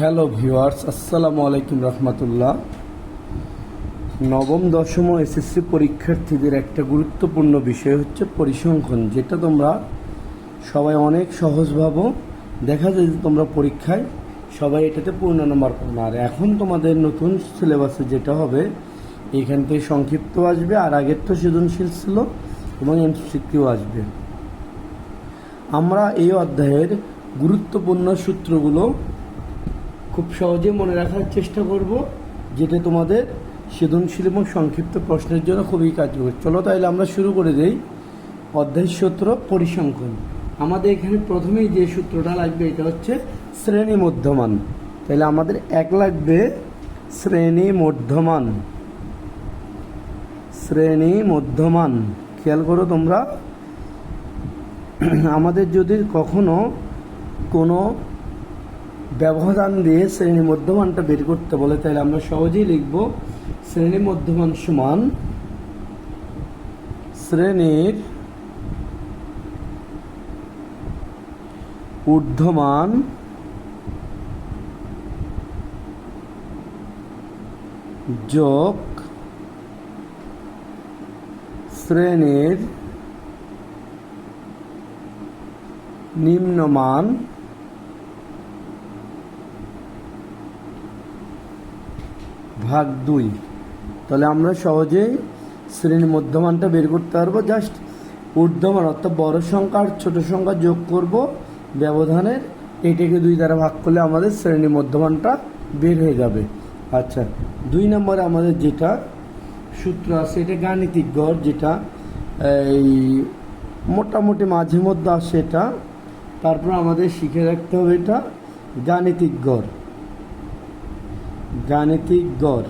Hello viewers, আসসালামু আলাইকুম রহমতুল্লাহ। নবম, দশম এসএসসি পরীক্ষার্থীদের একটা গুরুত্বপূর্ণ বিষয় হচ্ছে পরিসংখ্যান, যেটা তোমরা সবাই অনেক সহজ ভাবো। দেখা যায় যে তোমরা পরীক্ষায় সবাই এটাতে পূর্ণ নম্বর না। আর এখন তোমাদের নতুন সিলেবাসে যেটা হবে, এখান থেকে সংক্ষিপ্ত আসবে, আর আগের তো সৃজনশীল ছিল এবং এমসিকিউ আসবে। আমরা এই অধ্যায়ের গুরুত্বপূর্ণ সূত্রগুলো খুব সহজে মনে রাখার চেষ্টা করব, যেটা তোমাদের সৃজনশীল এবং সংক্ষিপ্ত প্রশ্নের জন্য খুবই কার্যকর। চলো তাহলে আমরা শুরু করে দেই অধ্যায় সূত্র পরিসংখ্যান। আমাদের এখানে প্রথমেই যে সূত্রটা লাগবে, এটা হচ্ছে শ্রেণি মধ্যমান তাহলে আমাদের এক লাগবে শ্রেণি মধ্যমান শ্রেণি মধ্যমান খেয়াল করো তোমরা, আমাদের যদি কখনো কোনো ব্যবধান দিয়ে শ্রেণি মধ্যমানটা বের করতে বলে, তাহলে আমরা সহজেই লিখব শ্রেণি মধ্যমান সমান শ্রেণির ঊর্ধ্বমান যোগ শ্রেণির নিম্নমান ভাগ দুই। তাহলে আমরা সহজেই শ্রেণি মধ্যমানটা বের করতে পারব। জাস্ট ঊর্ধ্বমান অর্থাৎ বড় সংখ্যা আর ছোট সংখ্যা যোগ করব। ব্যবধানের এটাকে দুই দ্বারা ভাগ করলে আমাদের শ্রেণি মধ্যমানটা বের হয়ে যাবে। আচ্ছা দুই নম্বরে আমাদের যেটা সূত্র আছে, এটা গাণিতিক গড় যেটা, এই মোটামুটি মাঝে মধ্যে আসে এটা। তারপর আমাদের শিখে রাখতে হবে এটা গাণিতিক গড়। গাণিতিক গড়।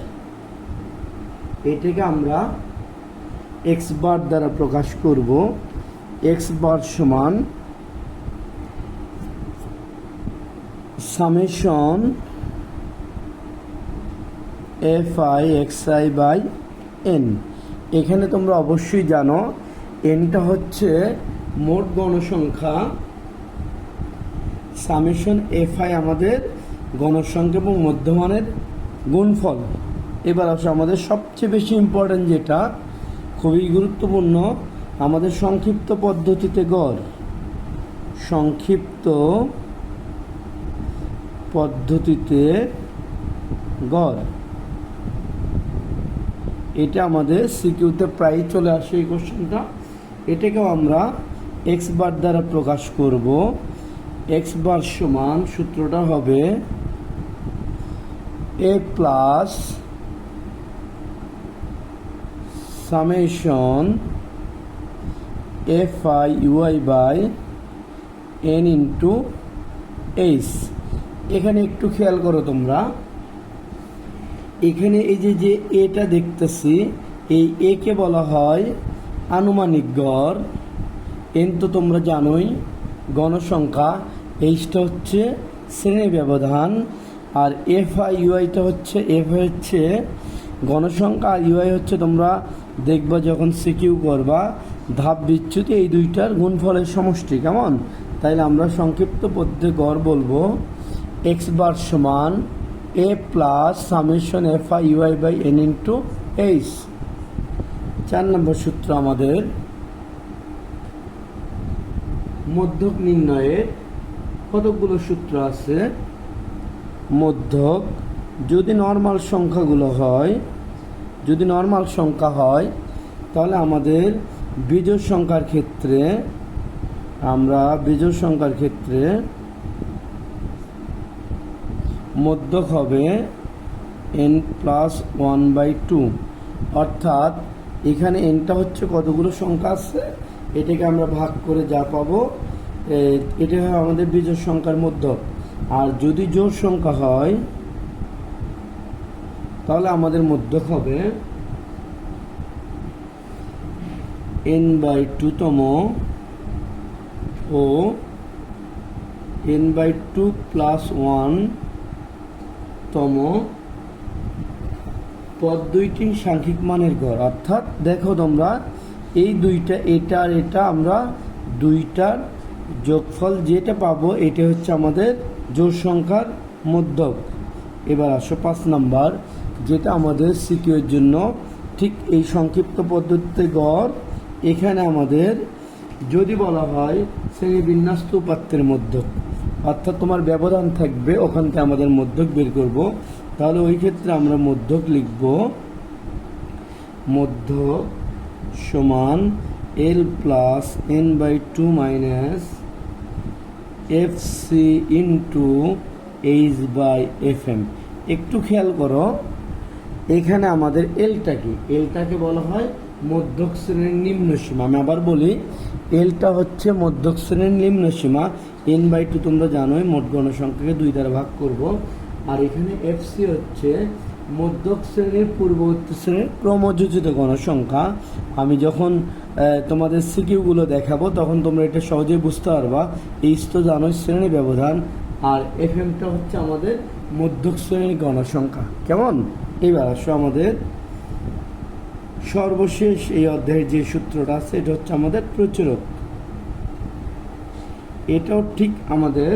এটাকে আমরা এক্স বার দ্বারা প্রকাশ করব। এক্স বার সমান summation f i x i by n এখানে তোমরা অবশ্যই জানো এনটা হচ্ছে মোট গণসংখ্যা। সামেশন এফ আই আমাদের গণসংখ্যা এবং মধ্যমানের গুণফল। এবার আসে, আমাদের সবচেয়ে বেশি ইম্পর্ট্যান্ট যেটা, খুবই গুরুত্বপূর্ণ, আমাদের সংক্ষিপ্ত পদ্ধতিতে গড়। সংক্ষিপ্ত পদ্ধতিতে গড়। এটা আমাদের সিকিউতে প্রায় চলে আসে এই কোশ্চেনটা এটাকেও আমরা এক্স বার দ্বারা প্রকাশ করব। এক্স বার সমান সূত্রটা হবে a plus summation f i u i by n into h এখানে একটু খেয়াল করো তোমরা। এখানে এই যে যে এটা দেখতেছি, এই একে বলা হয় আনুমানিক গড়। এন তো তোমরা জানোই, গণসংখ্যা। এইচটা হচ্ছে শ্রেণি ব্যবধান। আর এফ আই ইউআইটা হচ্ছে এফ হচ্ছে গণসংখ্যা, আর ইউআই হচ্ছে তোমরা দেখবা যখন সিকিউ করবা, ধাপ বিচ্যুতি এই দুইটার গুণফলের সমষ্টি, কেমন? তাইলে আমরা সংক্ষিপ্ত পদ্ধতি গড় বলব এক্স বার সমান a plus summation f i u i by n into h চার নম্বর সূত্র আমাদের, মধ্যক নির্ণয়ের কতগুলো সূত্র আছে? মধ্যক, যদি নর্মাল সংখ্যাগুলো হয়, যদি নর্মাল সংখ্যা হয়, তাহলে আমাদের বিজোড় সংখ্যার ক্ষেত্রে, আমরা বিজোড় সংখ্যার ক্ষেত্রে মধ্যক হবে n plus one by two অর্থাৎ এখানে এনটা হচ্ছে কতগুলো সংখ্যা আছে? এটাকে আমরা ভাগ করে যা পাবো এটা হয় আমাদের বিজোড় সংখ্যার মধ্যক। আর যদি জোড় সংখ্যা হয়, তাহলে আমাদের মধ্যে হবে এন বাই টুতম ও n by two plus one তম পদ দুইটি সাংখ্যিক মানের ঘর। অর্থাৎ দেখো তোমরা, এই দুইটা, এটা আর এটা আমরা দুইটার যোগফল যেটা পাবো, এটা হচ্ছে আমাদের জোড় সংখ্যার মধ্যক। এবার আসো পাঁচ নাম্বার, যেটা আমাদের সিকিউর জন্য ঠিক এই সংক্ষিপ্ত পদ্ধতিতে গড়। এখানে আমাদের যদি বলা হয় শ্রেণীবিন্যাস্ত উপাত্তের মধ্যক, অর্থাৎ তোমার ব্যবধান থাকবে ওখান থেকে আমাদের মধ্যক বের করব। তাহলে ওই ক্ষেত্রে আমরা মধ্যক লিখব মধ্যক সমান l plus n by two minus f c into h by f m একটু খেয়াল করো, এখানে আমাদের এলটা কি? এলটাকে বলা হয় মধ্যক শ্রেণির নিম্ন সীমা। আমি আবার বলি এলটা হচ্ছে মধ্যক শ্রেণির নিম্ন সীমা। এন বাই টু তোমরা জানোই, মোট গণসংখ্যাকে দুই দ্বারা ভাগ করব। আর এখানে এফ সি হচ্ছে মধ্যক শ্রেণির, পূর্ববর্তী শ্রেণির ক্রমযোজিত গণসংখ্যা। আমি যখন তোমাদের সিকিউগুলো দেখাবো, তখন তোমরা এটা সহজেই বুঝতে পারবা। এইচ তো জানোই শ্রেণি ব্যবধান আর এফ এমটা হচ্ছে আমাদের মধ্যক শ্রেণির গণসংখ্যা। কেমন? এবার আসো আমাদের। সর্বশেষ এই অধ্যায়ের যে সূত্রটা আছে, এটা হচ্ছে আমাদের প্রচুরক এটাও ঠিক আমাদের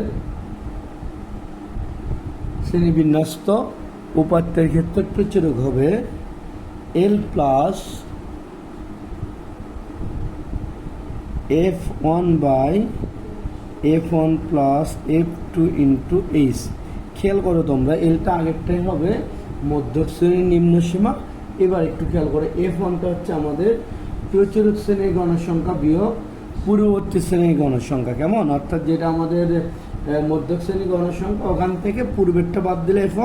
শ্রেণীবিন্যস্ত উপাত্তের ক্ষেত্রে প্রচুরক হবে l plus f one by f one plus f two into h খেয়াল করো তোমরা এলটা আগেরটাই হবে মধ্যক শ্রেণির নিম্ন সীমা। এবার একটু খেয়াল করো এফ ওয়ানটা হচ্ছে আমাদের প্রচুরক শ্রেণির গণসংখ্যা বিয়োগ পূর্ববর্তী শ্রেণির গণসংখ্যা, কেমন? অর্থাৎ যেটা আমাদের শ্রেণির গণসংখ্যা, ওখান থেকে পূর্বেরটা বাদ দিলে এফ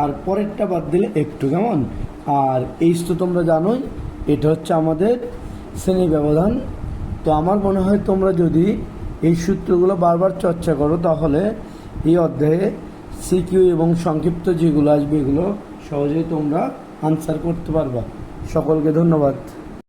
আর পরেরটা বাদ দিলে একটু কেমন? আর এইচ তো তোমরা জানোই, এটা হচ্ছে আমাদের শ্রেণি ব্যবধান। তো আমার মনে হয় তোমরা যদি এই সূত্রগুলো বারবার চর্চা করো, তাহলে এই অধ্যায়ে সিকিউ এবং সংক্ষিপ্ত যেগুলো আসবে, এগুলো সহজেই তোমরা আনসার করতে পারবা। সকলকে ধন্যবাদ।